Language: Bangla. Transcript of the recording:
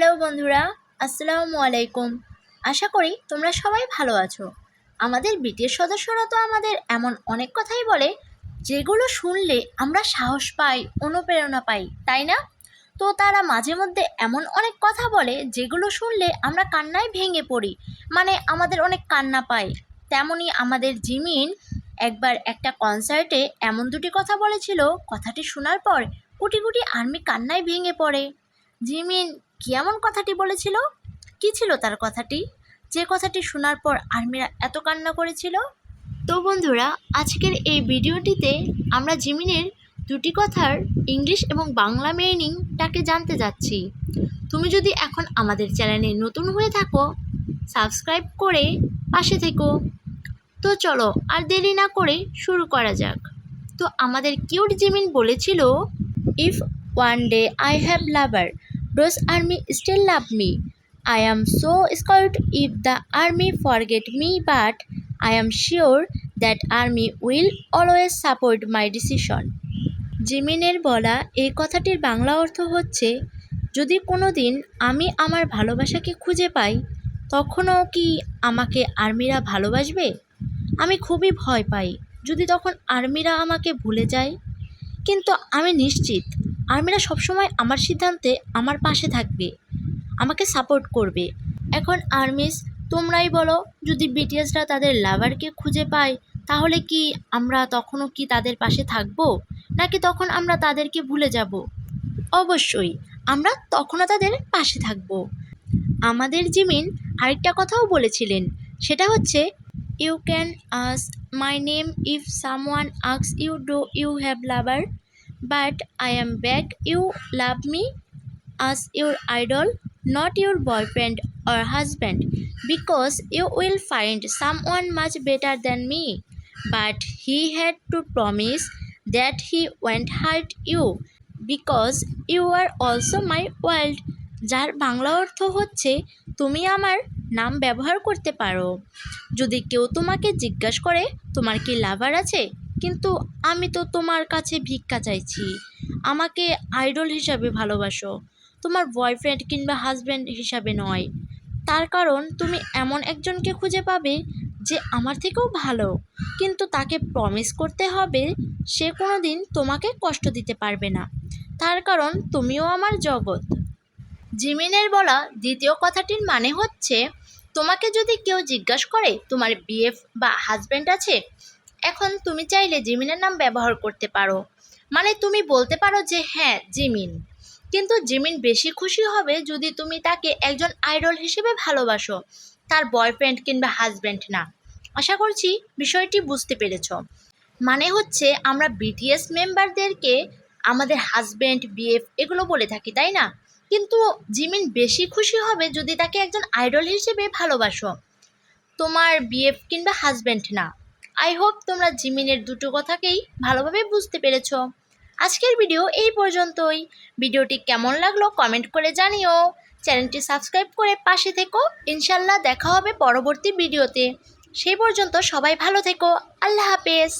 হ্যালো বন্ধুরা, আসসালামু আলাইকুম। আশা করি তোমরা সবাই ভালো আছো। আমাদের বিটিএস সদস্যরা তো আমাদের এমন অনেক কথাই বলে, যেগুলো শুনলে আমরা সাহস পাই, অনুপ্রেরণা পাই, তাই না? তো তারা মাঝে মধ্যে এমন অনেক কথা বলে, যেগুলো শুনলে আমরা কান্নায় ভেঙে পড়ি মানে আমাদের অনেক কান্না পাই। তেমনি আমাদের জিমিন একবার একটা কনসার্টে এমন দুটি কথা বলেছিল, কথাটি শোনার পর কুটি কুটি আর্মি কান্নায় ভেঙে পড়ে। জিমিন কি এমন কথাটি বলেছিল? কি ছিল তার কথাটি? যে কথাটি শোনার পর আর্মিরা এত কান্না করেছিল? তো বন্ধুরা, আজকের এই ভিডিওটিতে আমরা জিমিনের দুটি কথার ইংলিশ এবং বাংলা মিনিংটাকে জানতে যাচ্ছি। তুমি যদি এখন আমাদের চ্যানেলে নতুন হয়ে থাকো সাবস্ক্রাইব করে পাশে থেকো। তো চলো আর দেরি না করে শুরু করা যাক। তো আমাদের কিউট জিমিন বলেছিল if one day I have lover Does army still love me? I am so scared if the army forget me, but I am sure that army will always support my decision. জিমিনের বলা এই কথাটির বাংলা অর্থ হচ্ছে যদি কোনো দিন আমি আমার ভালোবাসাকে খুঁজে পাই তখনও কি আমাকে আর্মিরা ভালোবাসবে আমি খুবই ভয় পাই যদি তখন আর্মিরা আমাকে ভুলে যায় কিন্তু আমি নিশ্চিত আর্মিরা সবসময় আমার সিদ্ধান্তে আমার পাশে থাকবে, আমাকে সাপোর্ট করবে। এখন আর্মিস, তোমরাই বলো, যদি বিটিএসরা তাদের লাভারকে খুঁজে পায়, তাহলে কি আমরা তখনও কি তাদের পাশে থাকব, নাকি তখন আমরা তাদেরকে ভুলে যাব? অবশ্যই, আমরা তখনও তাদের পাশে থাকব। আমাদের জিমিন আরেকটা কথাও বলেছিলেন, সেটা হচ্ছে you can as my name if someone asks you do you have lover but I am back you love me as your idol not your boyfriend or husband because you will find some one much better than me but he had to promise that he went hurt you because you are also my world যার বাংলা অর্থ হচ্ছে, তুমি আমার নাম ব্যবহার করতে পারো। যদি কেউ তোমাকে জিজ্ঞাসা করে, তোমার কি লাভার আছে? কিন্তু আমি তো তোমার কাছে ভিক্ষা চাইছি। আমাকে আইডল হিসাবে ভালোবাসো। তোমার বয়ফ্রেন্ড কিংবা হাজব্যান্ড হিসাবে নয়। তার কারণ তুমি এমন একজনকে খুঁজে পাবে যে আমার থেকেও ভালো। কিন্তু তাকে প্রমিস করতে হবে সে কোনো দিন তোমাকে কষ্ট দিতে পারবে না। তার কারণ তুমিও আমার জগৎ। জিমিনের বলা দ্বিতীয় কথাটির মানে হচ্ছে, তোমাকে যদি কেউ জিজ্ঞাসা করে তোমার বিএফ বা হাজব্যান্ড আছে এখন তুমি চাইলে জিমিনের নাম ব্যবহার করতে পারো। মানে তুমি বলতে পারো যে হ্যাঁ জিমিন। কিন্তু জিমিন বেশি খুশি হবে যদি তুমি তাকে একজন আইডল হিসেবে ভালোবাসো, তার বয়ফ্রেন্ড কিংবা হাজব্যান্ড না। আশা করছি বিষয়টি বুঝতে পেরেছ। মানে হচ্ছে আমরা বিটিএস মেম্বারদেরকে আমাদের হাজব্যান্ড বিএফ এগুলো বলে থাকি, তাই না? কিন্তু জিমিন বেশি খুশি হবে যদি তাকে একজন আইডল হিসেবে ভালোবাসো, তোমার বিএফ কিংবা হাজব্যান্ড না। আই হোপ তোমরা জিমিনের দুটো কথাকেই ভালোভাবে বুঝতে পেরেছ। আজকের ভিডিও এই পর্যন্তই। ভিডিওটি কেমন লাগল কমেন্ট করে জানিও। চ্যানেলটি সাবস্ক্রাইব করে পাশে থেকো। ইনশাল্লাহ দেখা হবে পরবর্তী ভিডিওতে। সেই পর্যন্ত সবাই ভালো থেকো। আল্লাহ হাফেজ।